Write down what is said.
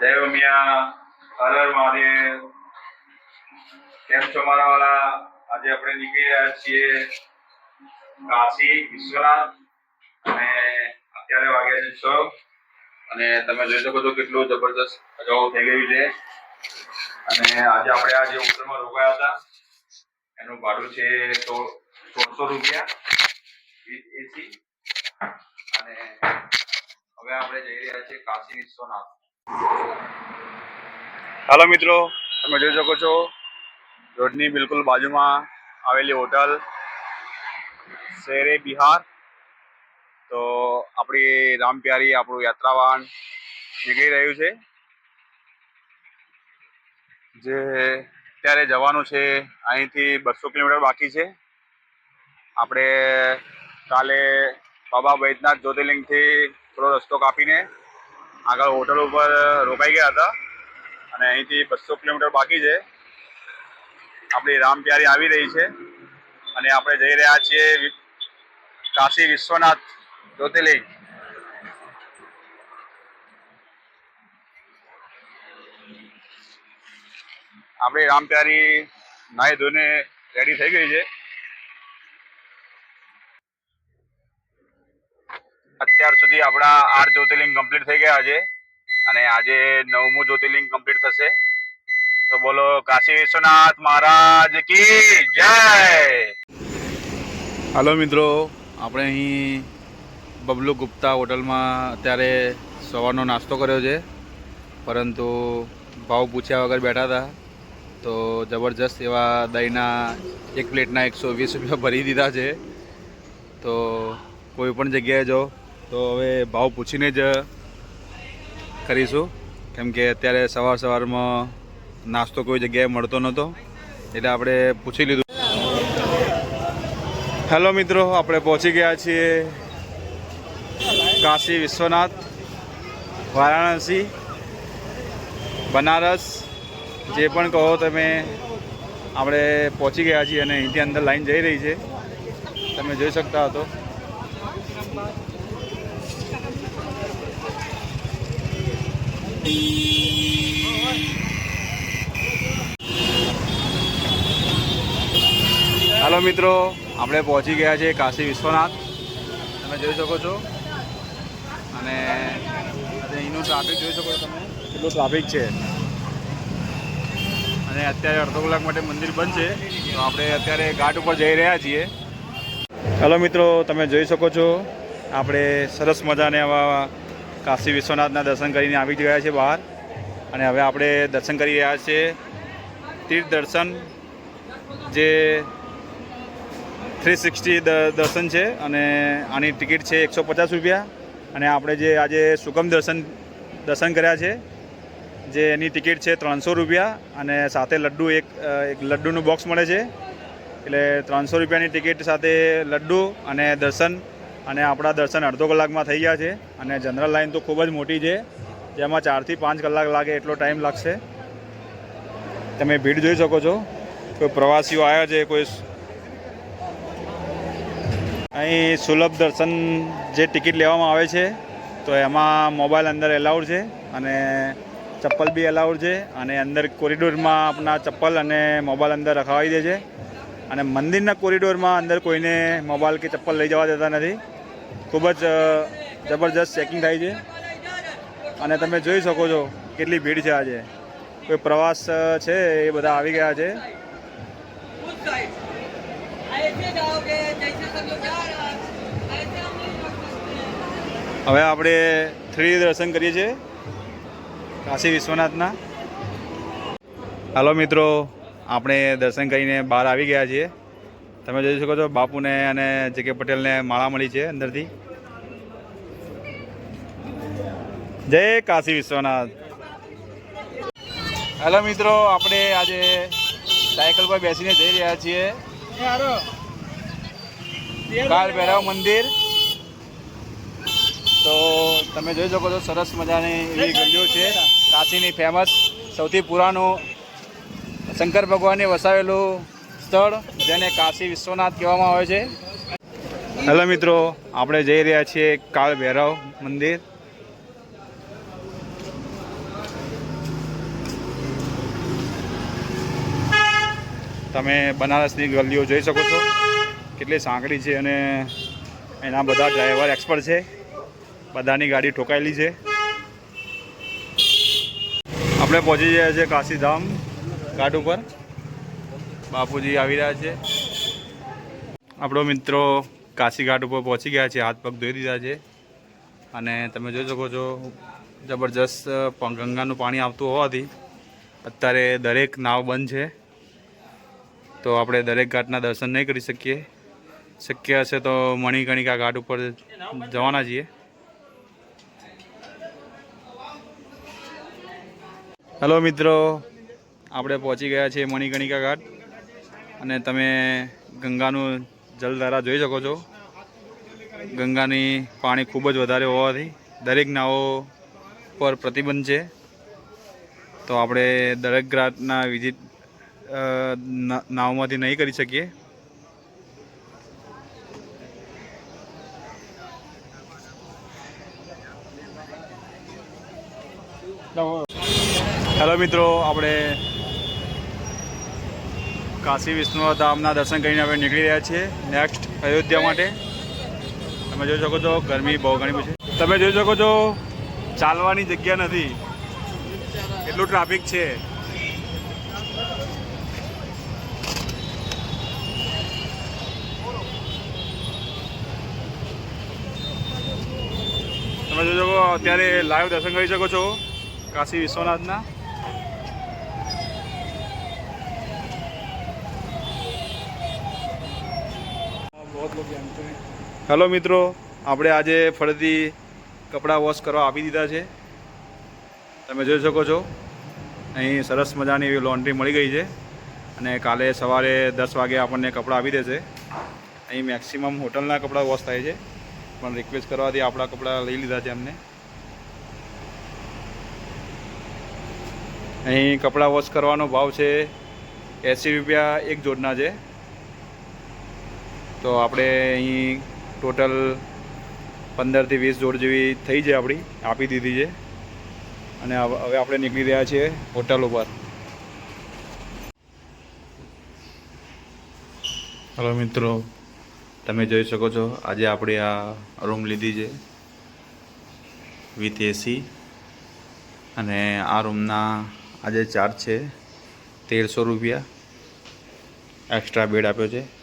હર હર મહાદેવ કેમ છો મારા વાલા આજે આપણે નીકળી રહ્યા છીએ કાશી, વિશ્વનાથ અને અત્યારે વાગ્યા છે છ. અને તમે જોઈ શકો છો કેટલું જબરદસ્ત અગાઉ થઈ ગયું છે. અને આજે આપણે આ જે હોટલમાં રોકાયા હતા, એનું ભાડું છે તો સોળસો રૂપિયા વિથ એસી. અને હવે આપણે જઈ રહ્યા છીએ કાશી, વિશ્વનાથ. હાલો મિત્રો, તમે જોઈ શકો છો, રોડની બિલકુલ બાજુમાં આવેલી હોટલ શેરે બિહાર. તો આપણી રામપ્યારી આપણું યાત્રાવાહન નીકળી રહ્યું છે. જે અત્યારે જવાનું છે, અહીંથી બસો કિલોમીટર બાકી છે. આપણે કાલે બાબા વૈદ્યનાથ જ્યોતિર્લિંગથી થોડો રસ્તો કાપીને આગળ હોટલ ઉપર રોકાઈ ગયા હતા. અને અહીંથી બસો કિલોમીટર બાકી છે. આપણી રામપ્યારી આવી રહી છે. અને આપણે જઈ રહ્યા છીએ કાશી વિશ્વનાથ જ્યોતિર્લિંગ. આપણી રામપ્યારી નાહી ધોઈને રેડી થઈ ગઈ છે. અત્યાર સુધી આપણા આઠ જ્યોતિર્લિંગ કમ્પ્લીટ થઈ ગયા છે અને આજે નવમું જ્યોતિર્લિંગ કમ્પ્લીટ થશે. તો બોલો, કાશી વિશ્વનાથ મહારાજ કી જય! હાલો મિત્રો, આપણે અહીં બબલુ ગુપ્તા હોટલમાં અત્યારે સવારનો નાસ્તો કર્યો છે. પરંતુ ભાવ પૂછ્યા વગર બેઠા હતા. તો જબરજસ્ત એવા દહીંના એક પ્લેટના એકસો વીસ રૂપિયા ભરી દીધા છે. તો કોઈ પણ જગ્યાએ જો તો હવે ભાવ પૂછીને જ કરીશું. કેમ કે અત્યારે સવાર સવારમાં નાસ્તો કોઈ જગ્યાએ મળતો નહોતો, એટલે આપણે પૂછી લીધું. હેલો મિત્રો, આપણે પહોંચી ગયા છીએ કાશી વિશ્વનાથ, વારાણસી, બનારસ. જે પણ કહો તમે, આપણે પહોંચી ગયા છીએ અને અહીંથી અંદર લાઈન જઈ રહી છે. તમે જોઈ શકતા હતો હાલો મિત્રો, આપણે પહોંચી ગયા છીએ કાશી વિશ્વનાથ. તમે જોઈ શકો છો. અને અહીંનું ટ્રાફિક જોઈ શકો છો તમે. કેટલું ટ્રાફિક છે. અને અત્યારે અડધો કલાક માટે મંદિર બંધ છે. તો આપણે અત્યારે ઘાટ ઉપર જઈ રહ્યા છીએ. હલો મિત્રો, તમે જોઈ શકો છો. આપણે સરસ મજાને આવા કાશી વિશ્વનાથના દર્શન કરીને આવી ગયા છે બહાર. અને હવે આપણે દર્શન કરી રહ્યા છીએ. તીર્થ દર્શન જે થ્રી સિક્સટી દર્શન છે અને આની ટિકિટ છે એકસો પચાસ રૂપિયા. અને આપણે જે આજે સુગમ દર્શન દર્શન કર્યા છે, જે એની ટિકિટ છે ત્રણસો રૂપિયા અને સાથે લડ્ડુ એક એક લડ્ડુનું બોક્સ મળે છે. એટલે ત્રણસો રૂપિયાની ટિકિટ સાથે લડ્ડુ અને દર્શન અને આપણા દર્શન અડધો કલાકમાં થઈ ગયા છે અને જનરલ લાઇન તો ખૂબ જ મોટી છે, જેમાં ચારથી પાંચ કલાક લાગે એટલો ટાઈમ લાગશે. તમે ભીડ જોઈ શકો છો, કોઈ પ્રવાસીઓ આવ્યા છે, કોઈ અહીં સુલભ દર્શન જે ટિકિટ લેવામાં આવે છે, તો એમાં મોબાઈલ અંદર એલાઉડ છે અને ચપ્પલ બી એલાઉડ છે અને અંદર કોરિડોરમાં આપણા ચપ્પલ અને મોબાઈલ અંદર રખાવી દે છે. અને મંદિરના કોરિડોરમાં અંદર કોઈને મોબાઈલ કે ચપ્પલ લઈ જવા દેતા નથી. ખૂબ જ જબરજસ્ત ચેકિંગ થાય છે. અને તમે જોઈ શકો છો કેટલી ભીડ છે આજે. કોઈ પ્રવાસ છે એ બધા આવી ગયા છે. હવે આપણે થ્રી દર્શન કરીએ છીએ. કાશી વિશ્વનાથના. હાલો મિત્રો આપણે દર્શન કરીને બહાર આવી ગયા છીએ. તમે જોઈ શકો છો બાપુને અને જે કે પટેલને માળા મળી છે અંદરથી. જય કાશી વિશ્વનાથ. હેલો મિત્રો, આપણે આજે સાયકલ પર બેસીને જઈ રહ્યા છીએ. કાલ ભૈરવ મંદિર. તો તમે જોઈ શકો છો સરસ મજાની એવી ગલીઓ છે. કાશીની ફેમસ સૌથી પુરાનું શંકર ભગવાને વસાવેલું સ્થળ, જેને કાશી વિશ્વનાથ કહેવામાં આવે છે. હેલો મિત્રો, આપણે જઈ રહ્યા છીએ કાળ ભૈરવ મંદિર. તમે બનારસની ગલીઓ જોઈ શકો છો. કેટલી સાંકડી છે અને એના બધા ડ્રાઈવર એક્સપર્ટ છે. બધાની ગાડી ઠોકાયેલી છે. આપણે પહોંચી ગયા છીએ કાશીધામ. ઘાટ ઉપર. બાપુજી આવી રહ્યા છે. આપણો મિત્રો કાશી ઘાટ ઉપર પહોંચી ગયા છે. હાથ પગ ધોઈ દીધા છે. અને તમે જોઈ શકો છો, જબરજસ્ત ગંગાનું પાણી આવતું હોવાથી અત્યારે દરેક નાવ બંધ છે. તો આપણે દરેક ઘાટના દર્શન નહીં કરી શકીએ. શક્ય હશે તો મણિકણિકા ઘાટ ઉપર જવાના છીએ. હેલો મિત્રો આપણે પહોંચી ગયા છીએ મણિકણિકા ઘાટ. અને તમે ગંગાનું જલધારા જોઈ શકો છો. ગંગાની પાણી ખૂબ જ વધારે હોવાથી દરેક નાવો પર પ્રતિબંધ છે. તો આપણે દરેક ઘાટના વિઝિટ નાવમાંથી નહીં કરી શકીએ. હેલો મિત્રો, આપણે કાશી વિષ્ણુ દર્શન કરીને હવે નીકળી રહ્યા છીએ. નેક્સ્ટ અયોધ્યા માટે. તમે જોઈ શકો છો, ગરમી બહુ ઘણી છે. તમે જોઈ શકો છો, ચાલવાની જગ્યા નથી. એટલું ટ્રાફિક છે. તમે જોઈ શકો, અત્યારે લાઈવ દર્શન કરી શકો છો, કાશી વિશ્વનાથના. હેલો મિત્રો, આપણે આજે ફરીથી કપડાં વોશ કરવા આપી દીધા છે. તમે જોઈ શકો છો, અહીં સરસ મજાની એવી લોન્ડ્રી મળી ગઈ છે અને કાલે સવારે દસ વાગે આપણને કપડાં આપી દેશે. અહીં મેક્સિમમ હોટલના કપડાં વોશ થાય છે. પણ રિક્વેસ્ટ કરવાથી આપણા કપડાં લઈ લીધા છે અમને અહીં કપડાં વોશ કરવાનો ભાવ છે એંસી રૂપિયા એક જોડના છે. તો આપણે અહીં ટોટલ પંદરથી વીસ જોડ જેવી થઈ છે આપણી, આપી દીધી છે. અને હવે આપણે નીકળી રહ્યા છીએ હોટલ ઉપર. હલો મિત્રો, તમે જોઈ શકો છો, આજે આપણે આ રૂમ લીધી છે વિથ એસી. અને આ રૂમના આજે ચાર્જ છે તેરસો રૂપિયા. એક્સ્ટ્રા બેડ આપ્યો છે.